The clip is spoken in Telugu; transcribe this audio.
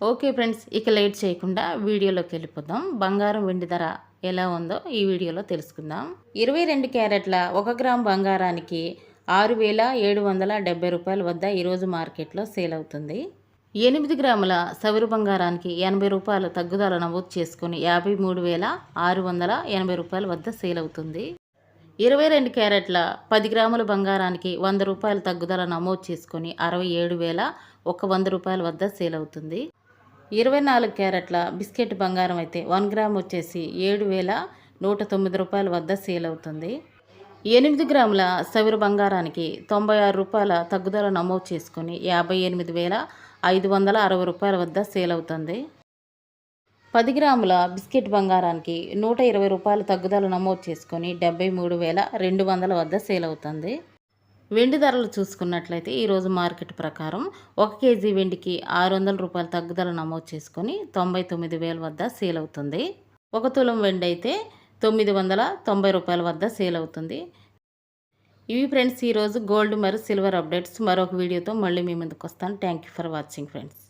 ఓకే ఫ్రెండ్స్ ఇక లేట్ చేయకుండా వీడియోలోకి వెళ్ళిపోదాం. బంగారం వెండి ధర ఎలా ఉందో ఈ వీడియోలో తెలుసుకుందాం. ఇరవై రెండు క్యారెట్ల ఒక గ్రామ్ బంగారానికి ఆరు వేల ఏడు వందల డెబ్బై రూపాయల వద్ద ఈరోజు మార్కెట్లో సేల్ అవుతుంది. ఎనిమిది గ్రాముల సవరు బంగారానికి ఎనభై రూపాయలు తగ్గుదల నమోదు చేసుకుని యాభై మూడు వేల ఆరు వందల ఎనభై రూపాయల వద్ద సేల్ అవుతుంది. ఇరవై రెండు క్యారెట్ల పది గ్రాముల బంగారానికి వంద రూపాయల తగ్గుదల నమోదు చేసుకొని అరవై ఏడు వేల ఒక వంద రూపాయల వద్ద సేల్ అవుతుంది. ఇరవై నాలుగు క్యారెట్ల బిస్కెట్ బంగారం అయితే వన్ గ్రామ్ వచ్చేసి ఏడు వేల నూట తొమ్మిది రూపాయల వద్ద సేల్ అవుతుంది. ఎనిమిది గ్రాముల సవిరు బంగారానికి తొంభై ఆరు రూపాయల తగ్గుదల నమోదు చేసుకుని యాభై ఎనిమిది వేల ఐదు వందల అరవై రూపాయల వద్ద సేల్ అవుతుంది. పది గ్రాముల బిస్కెట్ బంగారానికి నూట ఇరవై రూపాయల తగ్గుదల నమోదు చేసుకొని డెబ్బై మూడు వేల రెండు వందల వద్ద సేల్ అవుతుంది. వెండి ధరలు చూసుకున్నట్లయితే ఈరోజు మార్కెట్ ప్రకారం ఒక కేజీ వెండికి ఆరు వందల రూపాయల తగ్గుదల నమోదు చేసుకొని తొంభై తొమ్మిది వేల వద్ద సేల్ అవుతుంది. ఒక తులం వెండి అయితే తొమ్మిది వందల తొంభై రూపాయల వద్ద సేల్ అవుతుంది. ఇవి ఫ్రెండ్స్ ఈరోజు గోల్డ్ మరియు సిల్వర్ అప్డేట్స్. మరొక వీడియోతో మళ్ళీ మీ ముందుకు వస్తాను. Thank you for watching friends